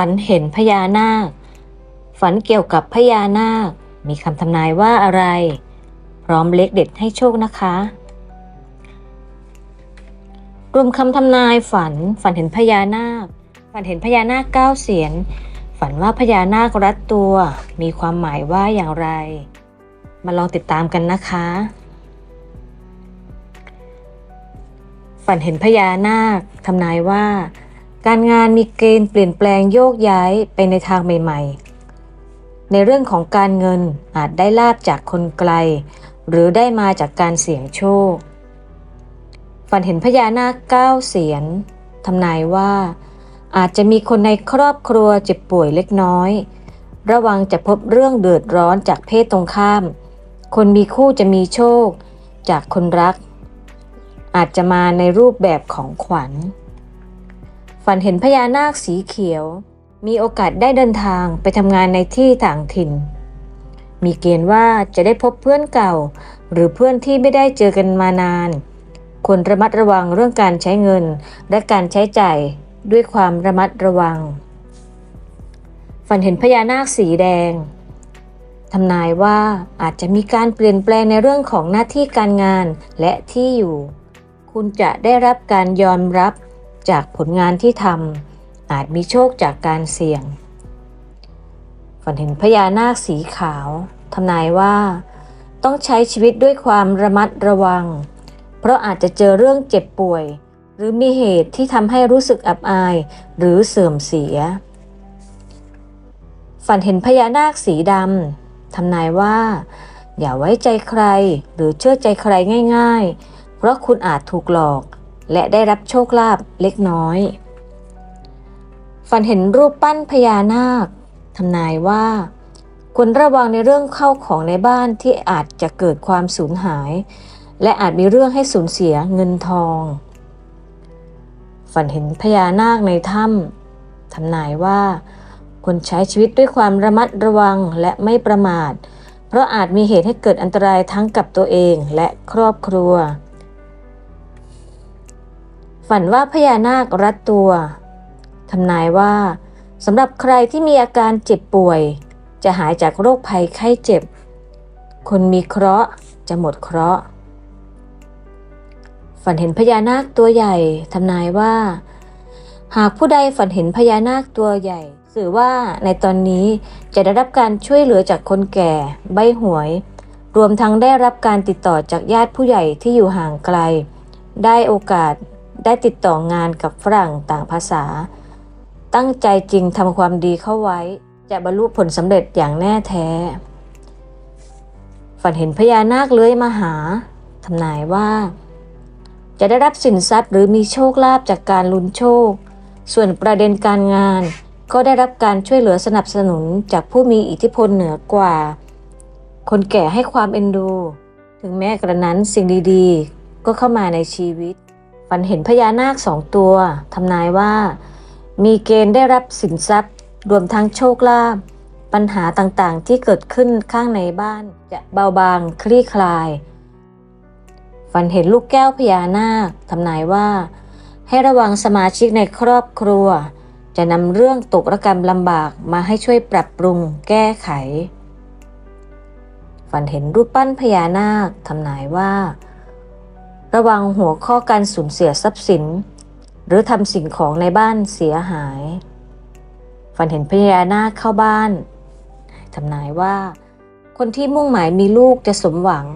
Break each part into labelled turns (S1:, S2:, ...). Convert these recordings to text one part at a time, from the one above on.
S1: ฝันเห็นพญานาค ฝันเกี่ยวกับพญานาค มีคำทำนายว่าอะไร พร้อมเลขเด็ดให้โชคนะคะ รวมคำทำนายฝัน ฝันเห็นพญานาค ฝันเห็นพญานาคเก้าเสียน ฝันว่าพญานาครัดตัว มีความหมายว่าอย่างไร มาลองติดตามกันนะคะ ฝันเห็นพญานาคทำนายว่า การงานมีเกณฑ์เปลี่ยนแปลงโยกย้ายไปในทางใหม่ ๆ ในเรื่องของการเงินอาจได้ลาบจากคนไกล หรือได้มาจากการเสี่ยงโชค ฝันเห็นพญานาคเก้าเสียนทำนายว่า อาจจะมีคนในครอบครัวเจ็บป่วยเล็กน้อย ระวังจะพบเรื่องเดือดร้อนจากเพศตรงข้าม คนมีคู่จะมีโชคจากคนรัก อาจจะมาในรูปแบบของขวัญ ฝันเห็นพญานาคสีเขียว มีโอกาสได้เดินทางไปทำงานในที่ต่างถิ่น มีเกณฑ์ว่าจะได้พบเพื่อนเก่า หรือเพื่อนที่ไม่ได้เจอกันมานาน ควรระมัดระวังเรื่องการใช้เงิน และการใช้จ่ายด้วยความระมัดระวัง ฝันเห็นพญานาคสีแดงทำนายว่าอาจจะมีการเปลี่ยนแปลงในเรื่องของหน้าที่การงานและที่อยู่ คุณจะได้รับการยอมรับ จากผลงานที่ทำอาจมีโชคจากการเสี่ยง ฝันเห็นพญานาคสีขาวทำนายว่า ต้องใช้ชีวิตด้วยความระมัดระวัง เพราะอาจจะเจอเรื่องเจ็บป่วย หรือมีเหตุที่ทำให้รู้สึกอับอาย หรือเสื่อมเสีย ฝันเห็นพญานาคสีดำทำนายว่า อย่าไว้ใจใครหรือเชื่อใจใครง่าย ๆ เพราะคุณอาจถูกหลอก และได้รับโชคลาภเล็กน้อย ฝันเห็นรูปปั้นพญานาคทำนายว่าควรระวังในเรื่องเข้าของในบ้านที่อาจจะเกิดความสูญหาย และอาจมีเรื่องให้สูญเสียเงินทอง ฝันเห็นพญานาคในถ้ำทำนายว่าควรใช้ชีวิตด้วยความระมัดระวังและไม่ประมาท เพราะอาจมีเหตุให้เกิดอันตรายทั้งกับตัวเองและครอบครัว ฝันว่าพญานาครัดตัวทำนายว่าสำหรับใครที่มีอาการเจ็บป่วย จะหายจากโรคภัยไข้เจ็บ คนมีเคราะห์จะหมดเคราะห์ ฝันเห็นพญานาคตัวใหญ่ทำนายว่า หากผู้ใดฝันเห็นพญานาคตัวใหญ่ สื่อว่าในตอนนี้จะได้รับการช่วยเหลือจากคนแก่ ใบหวย รวมทั้งได้รับการติดต่อจากญาติผู้ใหญ่ที่อยู่ห่างไกล ได้โอกาส ได้ติดต่องานกับฝรั่งต่างภาษา ตั้งใจจริงทำความดีเข้าไว้ จะบรรลุผลสำเร็จอย่างแน่แท้ ฝันเห็นพญานาคเลื้อยมาหาทำนายว่า จะได้รับสินทรัพย์หรือมีโชคลาภจากการลุ้นโชค ส่วนประเด็นการงานก็ได้รับการช่วยเหลือสนับสนุนจากผู้มีอิทธิพลเหนือกว่า คนแก่ให้ความเอ็นดู ถึงแม้กระนั้นสิ่งดีๆ ก็เข้ามาในชีวิต ฝันเห็นพญานาคสองตัวทำนายว่า มีเกณฑ์ได้รับสินทรัพย์ รวมทั้งโชคลาภปัญหาต่างๆ ที่เกิดขึ้นข้างในบ้านจะเบาบางคลี่คลาย ฝันเห็นลูกแก้วพญานาคทำนายว่า ให้ระวังสมาชิกในครอบครัว จะนำเรื่องตกระกรรมลำบากมาให้ช่วยปรับปรุงแก้ไข ฝันเห็นรูปปั้นพญานาคทำนายว่า ระวังหัวข้อการสูญเสียทรัพย์สิน หรือทำสิ่งของในบ้านเสียหาย ฝันเห็นพญานาคเข้าบ้านทำนายว่า คนที่มุ่งหมายมีลูกจะสมหวัง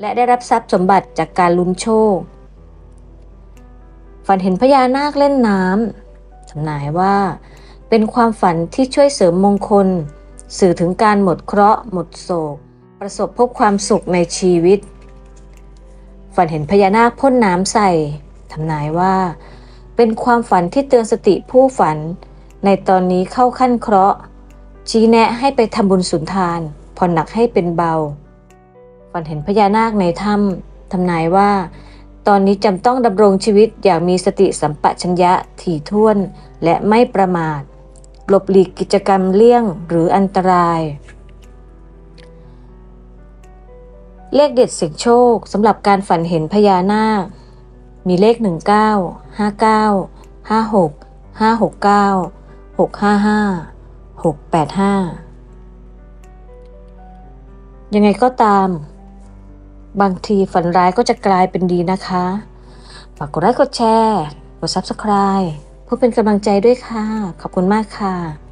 S1: และได้รับทรัพย์สมบัติจากการลุ้นโชค ฝันเห็นพญานาคเล่นน้ำทำนายว่า เป็นความฝันที่ช่วยเสริมมงคล สื่อถึงการหมดเคราะห์หมดโศก ประสบพบความสุขในชีวิต ฝันเห็นพญานาคพ่นน้ำใส่ทำนายว่า เป็นความฝันที่เตือนสติผู้ฝัน ในตอนนี้เข้าขั้นเคราะห์ ชี้แนะให้ไปทำบุญสุนทานผ่อนหนักให้เป็นเบา ฝันเห็นพญานาคในถ้ำทำนายว่า ตอนนี้จำต้องดำรงชีวิตอย่างมีสติสัมปชัญญะถี่ถ้วนและไม่ประมาทหลบหลีกกิจกรรมเลี่ยงหรืออันตราย เลขเด็ดเสียงโชคสำหรับการฝันเห็นพญานาค มีเลข 19 59 56 569 655 685 ยังไงก็ตาม บางทีฝันร้ายก็จะกลายเป็นดีนะคะฝากกดไลค์กดแชร์ กด Subscribe เพื่อเป็นกำลังใจด้วยค่ะ ขอบคุณมากค่ะ